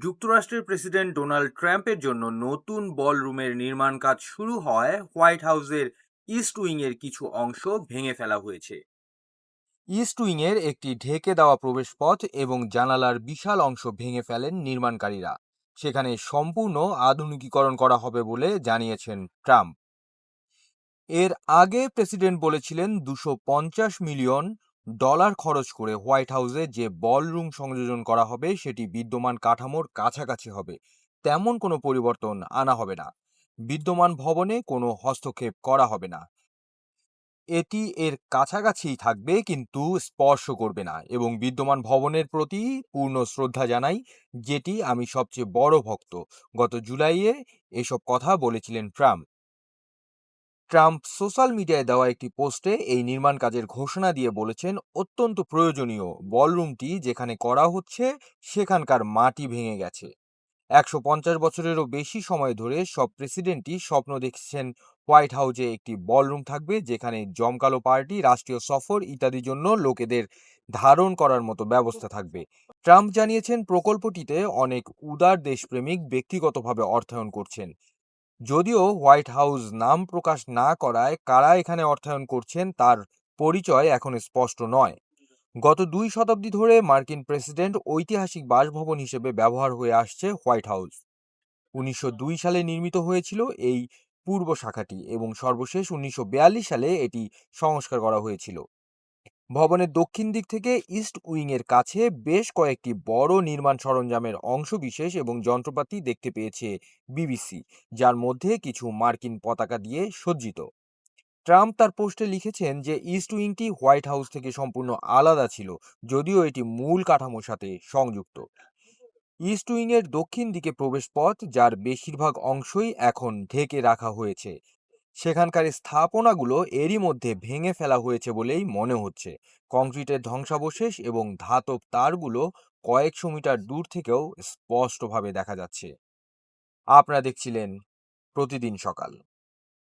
যুক্তরাষ্ট্রের president Donald ট্রাম্পের জন্য নতুন বলরুমের নির্মাণ কাজ শুরু হয় হোয়াইট হাউসের ইস্ট উইংয়ের কিছু অংশ ভেঙে ফেলা হয়েছে। ইস্ট উইংয়ের একটি ঢেকে দেওয়া প্রবেশপথ এবং জানালার বিশাল অংশ ভেঙে ফেলেন নির্মাণকারীরা। সেখানে সম্পূর্ণ আধুনিকীকরণ করা হবে বলে জানিয়েছেন ট্রাম্প। এর আগে প্রেসিডেন্ট বলেছিলেন দুশো মিলিয়ন ডলার খরচ করে হোয়াইট হাউসে যে বলরুম সংযোজন করা হবে, সেটি বিদ্যমান কাঠামোর কাছাকাছি হবে। তেমন কোনো পরিবর্তন আনা হবে না। বিদ্যমান ভবনে কোনো হস্তক্ষেপ করা হবে না। এটি এর কাছাকাছিই থাকবে কিন্তু স্পর্শ করবে না এবং বিদ্যমান ভবনের প্রতি পূর্ণ শ্রদ্ধা জানাই যেটি আমি সবচেয়ে বড় ভক্ত। গত জুলাইয়ে এসব কথা বলেছিলেন ট্রাম্প। ট্রাম্প সোশ্যাল মিডিয়ায় দেওয়া একটি পোস্টে এই নির্মাণ কাজের ঘোষণা দিয়ে বলেছেন, অত্যন্ত প্রয়োজনীয় বলরুমটি যেখানে করা হচ্ছে সেখানকার মাটি ভেঙে গেছে। একশো পঞ্চাশ বছরেরও বেশি সময় ধরে সব প্রেসিডেন্টই স্বপ্ন দেখছেন, হোয়াইট হাউসে একটি বলরুম থাকবে যেখানে জমকালো পার্টি, রাষ্ট্রীয় সফর ইত্যাদির জন্য লোকেদের ধারণ করার মতো ব্যবস্থা থাকবে। ট্রাম্প জানিয়েছেন, প্রকল্পটিতে অনেক উদার দেশপ্রেমিক ব্যক্তিগতভাবে অর্থায়ন করছেন। যদিও হোয়াইট হাউস নাম প্রকাশ না করায় কারা এখানে অর্থায়ন করছেন তার পরিচয় এখন স্পষ্ট নয়। গত দুই শতাব্দী ধরে মার্কিন প্রেসিডেন্ট ঐতিহাসিক বাসভবন হিসেবে ব্যবহার হয়ে আসছে হোয়াইট হাউস। উনিশশো দুই সালে নির্মিত হয়েছিল এই পূর্ব শাখাটি এবং সর্বশেষ উনিশশো বিয়াল্লিশ সালে এটি সংস্কার করা হয়েছিল। ভবনের দক্ষিণ দিক থেকে ইস্ট উইংয়ের কাছে বেশ কয়েকটি বড় নির্মাণ সরঞ্জামের অংশবিশেষ এবং যন্ত্রপাতি দেখতে পেয়েছে বিবিসি, যার মধ্যে কিছু মার্কিন পতাকা দিয়ে সজ্জিত। ট্রাম্প তার পোস্টে লিখেছেন যে, ইস্ট উইংটি হোয়াইট হাউস থেকে সম্পূর্ণ আলাদা ছিল, যদিও এটি মূল কাঠামোর সাথে সংযুক্ত। ইস্ট উইংয়ের দক্ষিণ দিকে প্রবেশপথ, যার বেশিরভাগ অংশই এখন ঢেকে রাখা হয়েছে। সেখানকার স্থাপনাগুলো এরই মধ্যে ভেঙে ফেলা হয়েছে বলেই মনে হচ্ছে। কংক্রিটের ধ্বংসাবশেষ এবং ধাতব তারগুলো কয়েকশো মিটার দূর থেকেও স্পষ্টভাবে দেখা যাচ্ছে। আপনারা দেখছিলেন প্রতিদিন সকাল।